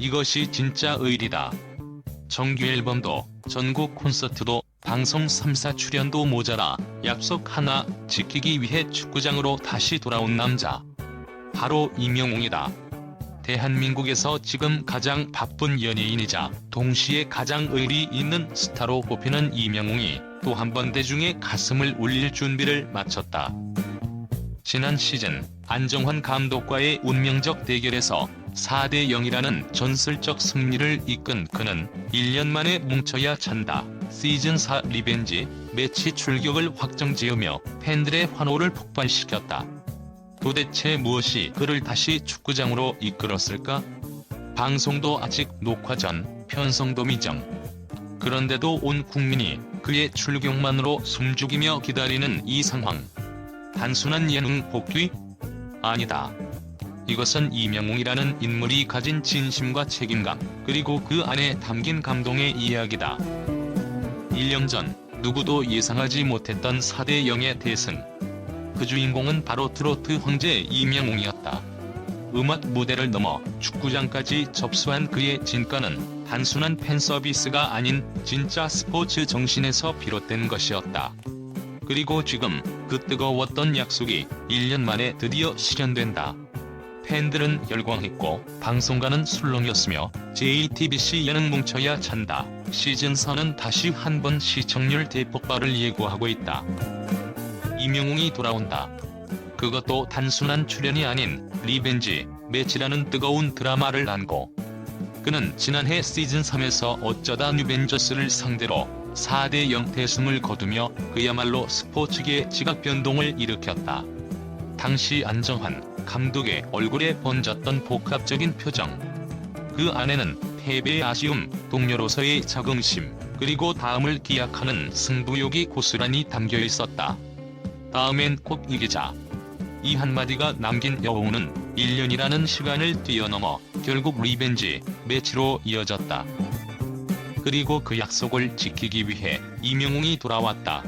이것이 진짜 의리다. 정규 앨범도 전국 콘서트도 방송 3사 출연도 모자라 약속 하나 지키기 위해 축구장으로 다시 돌아온 남자. 바로 이명웅이다. 대한민국에서 지금 가장 바쁜 연예인이자 동시에 가장 의리 있는 스타로 꼽히는 이명웅이 또 한 번 대중의 가슴을 울릴 준비를 마쳤다. 지난 시즌 안정환 감독과의 운명적 대결에서 4대 0이라는 전설적 승리를 이끈 그는 1년 만에 뭉쳐야 찬다. 시즌 4 리벤지 매치 출격을 확정지으며 팬들의 환호를 폭발시켰다. 도대체 무엇이 그를 다시 축구장으로 이끌었을까? 방송도 아직 녹화 전, 편성도 미정. 그런데도 온 국민이 그의 출격만으로 숨죽이며 기다리는 이 상황. 단순한 예능 복귀? 아니다. 이것은 이명웅이라는 인물이 가진 진심과 책임감, 그리고 그 안에 담긴 감동의 이야기다. 1년 전 누구도 예상하지 못했던 4대 0의 대승. 그 주인공은 바로 트로트 황제 이명웅이었다. 음악 무대를 넘어 축구장까지 접수한 그의 진가는 단순한 팬 서비스가 아닌 진짜 스포츠 정신에서 비롯된 것이었다. 그리고 지금 그 뜨거웠던 약속이 1년 만에 드디어 실현된다. 팬들은 열광했고 방송가는 술렁였으며 JTBC 예능 뭉쳐야 찬다. 시즌4는 다시 한 번 시청률 대폭발을 예고하고 있다. 이명웅이 돌아온다. 그것도 단순한 출연이 아닌 리벤지 매치라는 뜨거운 드라마를 안고 그는 지난해 시즌3에서 어쩌다 뉴벤저스를 상대로 4대 0 대승을 거두며 그야말로 스포츠계 지각 변동을 일으켰다. 당시 안정환 감독의 얼굴에 번졌던 복합적인 표정. 그 안에는 패배의 아쉬움, 동료로서의 자긍심, 그리고 다음을 기약하는 승부욕이 고스란히 담겨 있었다. 다음엔 꼭 이기자. 이 한마디가 남긴 여운은 1년이라는 시간을 뛰어넘어 결국 리벤지 매치로 이어졌다. 그리고 그 약속을 지키기 위해 이명웅이 돌아왔다.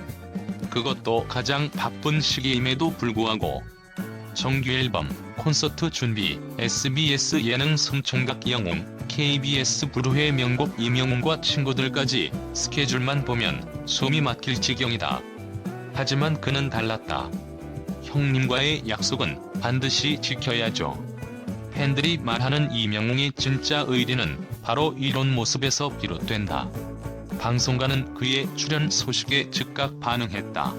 그것도 가장 바쁜 시기임에도 불구하고 정규 앨범, 콘서트 준비, SBS 예능 성총각 영웅, KBS 부르회 명곡 이명웅과 친구들까지 스케줄만 보면 숨이 막힐 지경이다. 하지만 그는 달랐다. 형님과의 약속은 반드시 지켜야죠. 팬들이 말하는 이명웅의 진짜 의리는 바로 이런 모습에서 비롯된다. 방송가는 그의 출연 소식에 즉각 반응했다.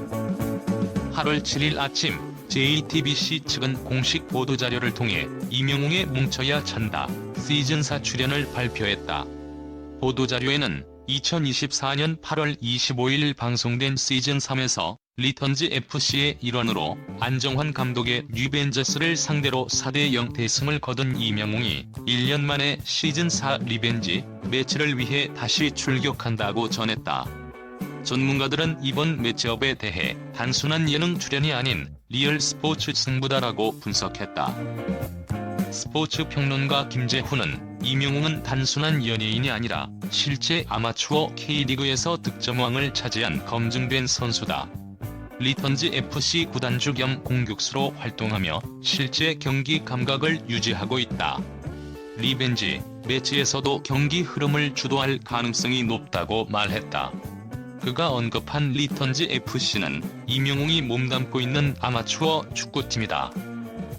8월 7일 아침 JTBC 측은 공식 보도자료를 통해 이명웅의 뭉쳐야 찬다 시즌4 출연을 발표했다. 보도자료에는 2024년 8월 25일 방송된 시즌3에서 리턴즈 FC의 일원으로 안정환 감독의 뉴벤저스를 상대로 4대0 대승을 거둔 이명웅이 1년 만에 시즌4 리벤지 매치를 위해 다시 출격한다고 전했다. 전문가들은 이번 매치업에 대해 단순한 예능 출연이 아닌 리얼 스포츠 승부다라고 분석했다. 스포츠 평론가 김재훈은 이명웅은 단순한 연예인이 아니라 실제 아마추어 K리그에서 득점왕을 차지한 검증된 선수다. 리턴즈 FC 구단주 겸 공격수로 활동하며 실제 경기 감각을 유지하고 있다. 리벤지 매치에서도 경기 흐름을 주도할 가능성이 높다고 말했다. 그가 언급한 리턴즈 FC는 이명웅이 몸담고 있는 아마추어 축구팀이다.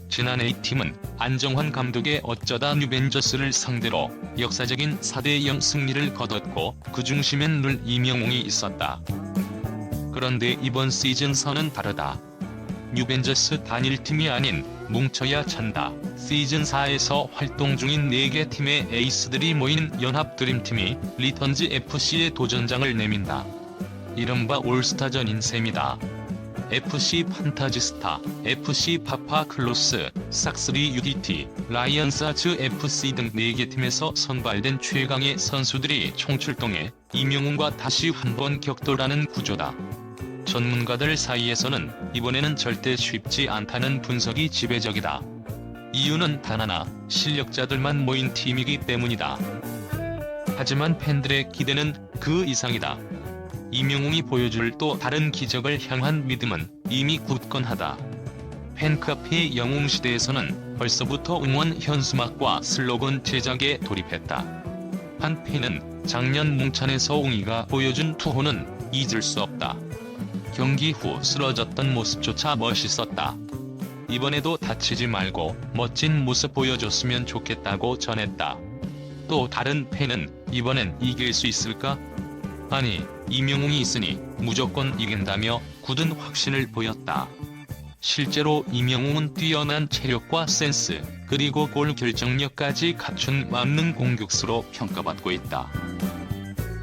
지난해 이 팀은 안정환 감독의 어쩌다 뉴벤저스를 상대로 역사적인 4대0 승리를 거뒀고 그 중심엔 늘 이명웅이 있었다. 그런데 이번 시즌4는 다르다. 뉴벤저스 단일팀이 아닌 뭉쳐야 찬다. 시즌 4에서 활동 중인 4개 팀의 에이스들이 모인 연합 드림팀이 리턴즈 FC의 도전장을 내민다. 이른바 올스타전인 셈이다. FC 판타지스타, FC 파파클로스, 삭스리 UDT, 라이언사즈 FC 등 4개 팀에서 선발된 최강의 선수들이 총출동해 이명웅과 다시 한 번 격돌하는 구조다. 전문가들 사이에서는 이번에는 절대 쉽지 않다는 분석이 지배적이다. 이유는 단 하나, 실력자들만 모인 팀이기 때문이다. 하지만 팬들의 기대는 그 이상이다. 이명웅이 보여줄 또 다른 기적을 향한 믿음은 이미 굳건하다. 팬카페 영웅시대에서는 벌써부터 응원 현수막과 슬로건 제작에 돌입했다. 한 팬은 작년 뭉찬에서 웅이가 보여준 투호는 잊을 수 없다. 경기 후 쓰러졌던 모습조차 멋있었다. 이번에도 다치지 말고 멋진 모습 보여줬으면 좋겠다고 전했다. 또 다른 팬은 이번엔 이길 수 있을까? 아니, 이명웅이 있으니 무조건 이긴다며 굳은 확신을 보였다. 실제로 이명웅은 뛰어난 체력과 센스, 그리고 골 결정력까지 갖춘 만능 공격수로 평가받고 있다.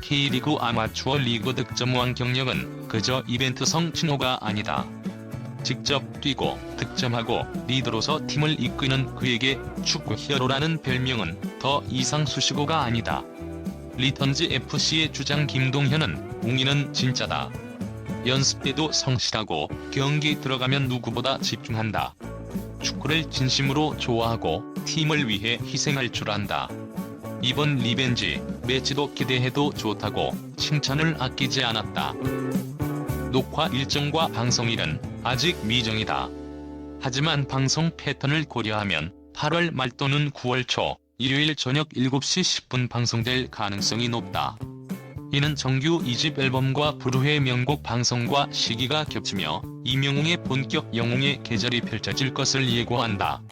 K리그 아마추어 리그 득점왕 경력은 그저 이벤트성 칭호가 아니다. 직접 뛰고 득점하고 리더로서 팀을 이끄는 그에게 축구 히어로라는 별명은 더 이상 수식어가 아니다. 리턴즈 FC의 주장 김동현은 웅이는 진짜다. 연습 때도 성실하고 경기 들어가면 누구보다 집중한다. 축구를 진심으로 좋아하고 팀을 위해 희생할 줄 안다. 이번 리벤지 매치도 기대해도 좋다고 칭찬을 아끼지 않았다. 녹화 일정과 방송일은 아직 미정이다. 하지만 방송 패턴을 고려하면 8월 말 또는 9월 초 일요일 저녁 7시 10분 방송될 가능성이 높다. 이는 정규 2집 앨범과 불후의 명곡 방송과 시기가 겹치며 이명웅의 본격 영웅의 계절이 펼쳐질 것을 예고한다.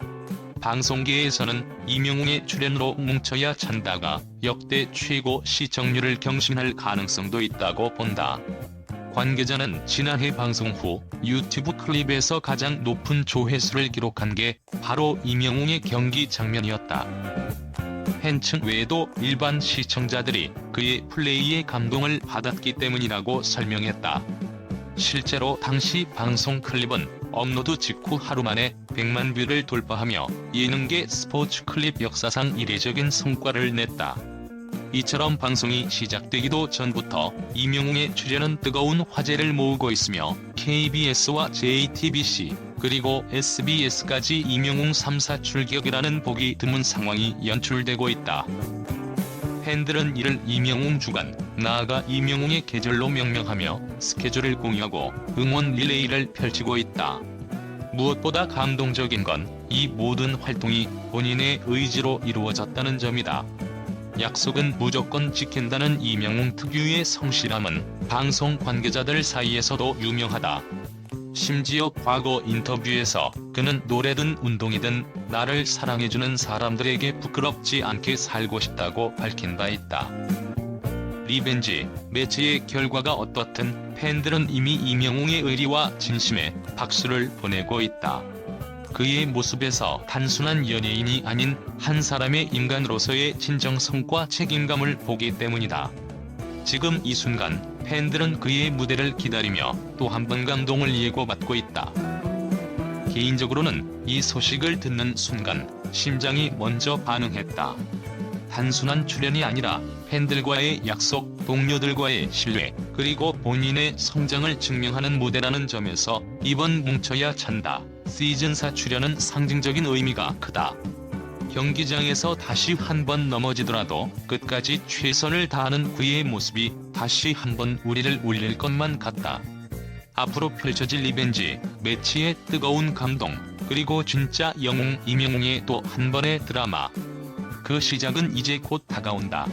방송계에서는 이명웅의 출연으로 뭉쳐야 찬다가 역대 최고 시청률을 경신할 가능성도 있다고 본다. 관계자는 지난해 방송 후 유튜브 클립에서 가장 높은 조회수를 기록한 게 바로 이명웅의 경기 장면이었다. 팬층 외에도 일반 시청자들이 그의 플레이에 감동을 받았기 때문이라고 설명했다. 실제로 당시 방송 클립은 업로드 직후 하루 만에 100만 뷰를 돌파하며 예능계 스포츠 클립 역사상 이례적인 성과를 냈다. 이처럼 방송이 시작되기도 전부터 이명웅의 출연은 뜨거운 화제를 모으고 있으며 KBS와 JTBC 그리고 SBS까지 이명웅 3사 출격이라는 보기 드문 상황이 연출되고 있다. 팬들은 이를 이명웅 주간, 나아가 이명웅의 계절로 명명하며 스케줄을 공유하고 응원 릴레이를 펼치고 있다. 무엇보다 감동적인 건 이 모든 활동이 본인의 의지로 이루어졌다는 점이다. 약속은 무조건 지킨다는 이명웅 특유의 성실함은 방송 관계자들 사이에서도 유명하다. 심지어 과거 인터뷰에서 그는 노래든 운동이든 나를 사랑해주는 사람들에게 부끄럽지 않게 살고 싶다고 밝힌 바 있다. 리벤지 매치의 결과가 어떻든 팬들은 이미 이명웅의 의리와 진심에 박수를 보내고 있다. 그의 모습에서 단순한 연예인이 아닌 한 사람의 인간으로서의 진정성과 책임감을 보기 때문이다. 지금 이 순간 팬들은 그의 무대를 기다리며 또 한 번 감동을 예고받고 있다. 개인적으로는 이 소식을 듣는 순간 심장이 먼저 반응했다. 단순한 출연이 아니라 팬들과의 약속, 동료들과의 신뢰, 그리고 본인의 성장을 증명하는 무대라는 점에서 이번 뭉쳐야 찬다. 시즌4 출연은 상징적인 의미가 크다. 경기장에서 다시 한 번 넘어지더라도 끝까지 최선을 다하는 그의 모습이 다시 한 번 우리를 울릴 것만 같다. 앞으로 펼쳐질 리벤지, 매치의 뜨거운 감동, 그리고 진짜 영웅 이명웅의 또 한 번의 드라마. 그 시작은 이제 곧 다가온다.